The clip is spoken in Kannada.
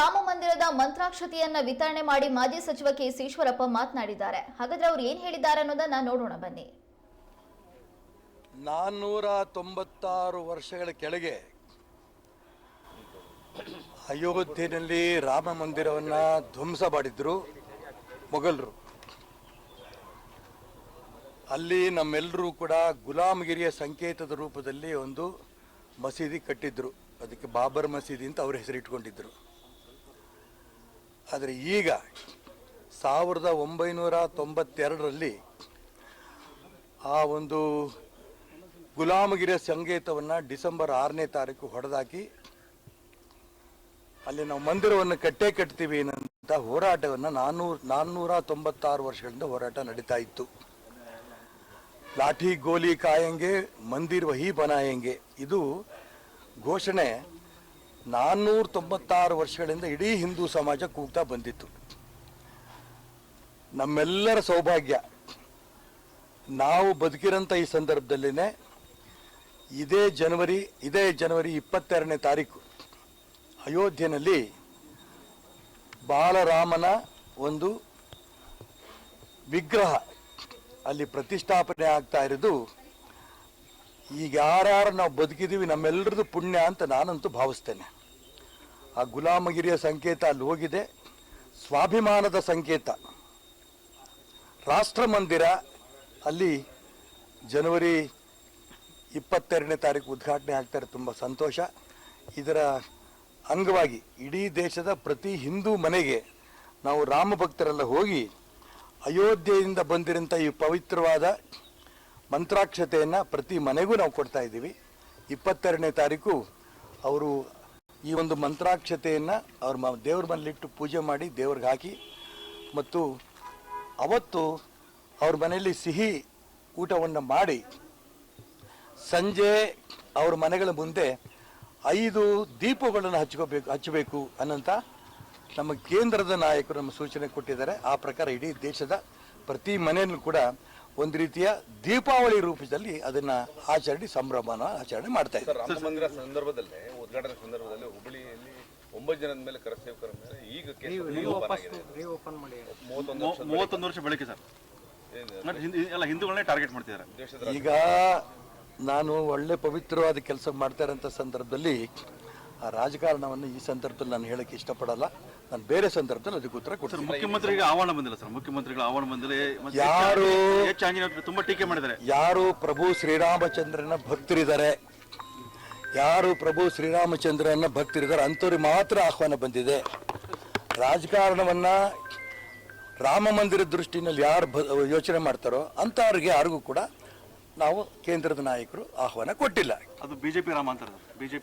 ರಾಮ ಮಂದಿರದ ಮಂತ್ರಾಕ್ಷತೆಯನ್ನ ವಿತರಣೆ ಮಾಡಿ ಮಾಜಿ ಸಚಿವ ಕೆ ಈಶ್ವರಪ್ಪ ಮಾತನಾಡಿದ್ದಾರೆ. ಹಾಗಾದ್ರೆ ಅವ್ರು ಏನ್ ಹೇಳಿದ್ದಾರೆ ಅನ್ನೋದನ್ನ ನೋಡೋಣ ಬನ್ನಿ. ನಾನ್ನೂರ ತೊಂಬತ್ತಾರು ವರ್ಷಗಳ ಕೆಳಗೆ ಅಯೋಧ್ಯೆಯಲ್ಲಿ ರಾಮ ಮಂದಿರವನ್ನ ಧ್ವಂಸ ಮಾಡಿದ್ರು ಮೊಘಲರು. ಅಲ್ಲಿ ನಮ್ಮೆಲ್ಲರೂ ಕೂಡ ಗುಲಾಮಗಿರಿಯ ಸಂಕೇತದ ರೂಪದಲ್ಲಿ ಒಂದು ಮಸೀದಿ ಕಟ್ಟಿದ್ರು. ಅದಕ್ಕೆ ಬಾಬರ್ ಮಸೀದಿ ಅಂತ ಅವ್ರ ಹೆಸರಿಟ್ಕೊಂಡಿದ್ರು. ಆದರೆ ಈಗ ಸಾವಿರದ ಒಂಬೈನೂರ ತೊಂಬತ್ತೆರಡರಲ್ಲಿ ಆ ಒಂದು ಗುಲಾಮಗಿರಿಯ ಸಂಗೀತವನ್ನು ಡಿಸೆಂಬರ್ ಆರನೇ ತಾರೀಕು ಹೊಡೆದಾಕಿ ಅಲ್ಲಿ ನಾವು ಮಂದಿರವನ್ನು ಕಟ್ಟೇ ಕಟ್ತೀವಿ ಅನ್ನೋಂಥ ಹೋರಾಟವನ್ನು ನಾನ್ನೂರ ನಾನ್ನೂರ ತೊಂಬತ್ತಾರು ವರ್ಷಗಳಿಂದ ಹೋರಾಟ ನಡೀತಾ ಇತ್ತು. ಲಾಠಿ ಗೋಲಿ ಕಾಯಂಗೆ, ಮಂದಿರ್ ವಹಿ ಬನಾಯಂಗೆ. ಇದು ಘೋಷಣೆ ನಾನ್ನೂರ ತೊಂಬತ್ತಾರು ವರ್ಷಗಳಿಂದ ಇಡೀ ಹಿಂದೂ ಸಮಾಜ ಕೂಗ್ತಾ ಬಂದಿತ್ತು. ನಮ್ಮೆಲ್ಲರ ಸೌಭಾಗ್ಯ, ನಾವು ಬದುಕಿರೋಂಥ ಈ ಸಂದರ್ಭದಲ್ಲಿನೇ ಇದೇ ಜನವರಿ ಇದೇ ಜನವರಿ ಇಪ್ಪತ್ತೆರಡನೇ ತಾರೀಕು ಅಯೋಧ್ಯೆಯಲ್ಲಿ ಬಾಲರಾಮನ ಒಂದು ವಿಗ್ರಹ ಅಲ್ಲಿ ಪ್ರತಿಷ್ಠಾಪನೆ ಆಗ್ತಾ ಇರೋದು ಈಗ ಯಾರ್ಯಾರು ನಾವು ಬದುಕಿದ್ದೀವಿ ನಮ್ಮೆಲ್ಲರದ್ದು ಪುಣ್ಯ ಅಂತ ನಾನಂತೂ ಭಾವಿಸ್ತೇನೆ. ಆ ಗುಲಾಮಗಿರಿಯ ಸಂಕೇತ ಅಲ್ಲಿ ಹೋಗಿದೆ. ಸ್ವಾಭಿಮಾನದ ಸಂಕೇತ. ರಾಷ್ಟ್ರ ಮಂದಿರ ಅಲ್ಲಿ ಜನವರಿ ಇಪ್ಪತ್ತೆರಡನೇ ತಾರೀಕು ಉದ್ಘಾಟನೆ ಆಗ್ತಾರೆ ತುಂಬ ಸಂತೋಷ. ಇದರ ಅಂಗವಾಗಿ ಇಡೀ ದೇಶದ ಪ್ರತಿ ಹಿಂದೂ ಮನೆಗೆ ನಾವು ರಾಮ ಭಕ್ತರೆಲ್ಲ ಹೋಗಿ ಅಯೋಧ್ಯೆಯಿಂದ ಬಂದಿರೋಂಥ ಈ ಪವಿತ್ರವಾದ ಮಂತ್ರಾಕ್ಷತೆಯನ್ನು ಪ್ರತಿ ಮನೆಗೂ ನಾವು ಕೊಡ್ತಾ ಇದ್ದೀವಿ. ಇಪ್ಪತ್ತೆರಡನೇ ತಾರೀಕು ಅವರು ಈ ಒಂದು ಮಂತ್ರಾಕ್ಷತೆಯನ್ನು ಅವ್ರ ಮ, ದೇವ್ರ ಮನೇಲಿಟ್ಟು ಪೂಜೆ ಮಾಡಿ ದೇವ್ರಿಗೆ ಹಾಕಿ ಮತ್ತು ಅವತ್ತು ಅವ್ರ ಮನೆಯಲ್ಲಿ ಸಿಹಿ ಊಟವನ್ನು ಮಾಡಿ ಸಂಜೆ ಅವ್ರ ಮನೆಗಳ ಮುಂದೆ ಐದು ದೀಪಗಳನ್ನು ಹಚ್ಕೋಬೇಕು, ಹಚ್ಚಬೇಕು ಅನ್ನೋಂಥ ನಮ್ಮ ಕೇಂದ್ರದ ನಾಯಕರು ನಮ್ಮ ಸೂಚನೆ ಕೊಟ್ಟಿದ್ದಾರೆ. ಆ ಪ್ರಕಾರ ಇಡೀ ದೇಶದ ಪ್ರತಿ ಮನೆಯಲ್ಲೂ ಕೂಡ ಒಂದು ರೀತಿಯ ದೀಪಾವಳಿ ರೂಪದಲ್ಲಿ ಅದನ್ನ ಆಚರಣೆ ಸಂಭ್ರಮನ ಆಚರಣೆ ಮಾಡ್ತಾ ಇದ್ದಾರೆ. ಸಂದರ್ಭದಲ್ಲಿ ರಾಮ ಮಂದಿರ ಸಂದರ್ಭದಲ್ಲೇ ಉದ್ಘಾಟನೆ ಸಂದರ್ಭದಲ್ಲಿ ಹುಬ್ಬಳ್ಳಿಯಲ್ಲಿ ಒಂಬತ್ತು ಜನದ ಮೇಲೆ ಕರಸೇವಕರ ಮೇಲೆ ಈಗ ಮೂವತ್ತೊಂದು ವರ್ಷ ಬೆಳಗ್ಗೆ ಸರ್. ಎಲ್ಲ ಹಿಂದೂಗಳನ್ನೇ ಟಾರ್ಗೆಟ್ ಮಾಡ್ತಿದ್ದಾರೆ. ಈಗ ನಾನು ಒಳ್ಳೆ ಪವಿತ್ರವಾದ ಕೆಲಸ ಮಾಡ್ತಾ ಇರೋಂಥ ಸಂದರ್ಭದಲ್ಲಿ ಆ ರಾಜಕಾರಣವನ್ನು ಈ ಸಂದರ್ಭದಲ್ಲಿ ನಾನು ಹೇಳಕ್ಕೆ ಇಷ್ಟಪಡಲ್ಲ. ನಾನು ಬೇರೆ ಸಂದರ್ಭದಲ್ಲಿ ಅದಕ್ಕೆ ಉತ್ತರ ಸರ್ ಕೊಡ್ತೀನಿ. ಮುಖ್ಯಮಂತ್ರಿಗೆ ಆಹ್ವಾನ ಬಂದಿಲ್ಲ ಸರ್. ಮುಖ್ಯಮಂತ್ರಿಗಳ ಆಹ್ವಾನ ಬಂದಿಲ್ಲ. ಮತ್ತೆ ಯಾರು ಎಚ್ ತುಂಬಾ ಟೀಕೆ ಮಾಡಿದ್ದಾರೆ. ಯಾರು ಪ್ರಭು ಶ್ರೀರಾಮಚಂದ್ರನ ಭಕ್ತರಿದ್ದಾರೆ? ಯಾರು ಪ್ರಭು ಶ್ರೀರಾಮಚಂದ್ರನ ಭಕ್ತರಿದ್ದಾರೆ? ಅಂಥವ್ರಿಗೆ ಮಾತ್ರ ಆಹ್ವಾನ ಬಂದಿದೆ. ರಾಜಕಾರಣವನ್ನ ರಾಮ ಮಂದಿರ ದೃಷ್ಟಿನಲ್ಲಿ ಯಾರು ಯೋಚನೆ ಮಾಡ್ತಾರೋ ಅಂಥವ್ರಿಗೆ ಯಾರಿಗೂ ಕೂಡ ನಾವು ಕೇಂದ್ರದ ನಾಯಕರು ಆಹ್ವಾನ ಕೊಟ್ಟಿಲ್ಲ. ಅದು ಬಿಜೆಪಿ ರಾಮ ಅಂತಾರೆ ಬಿಜೆಪಿ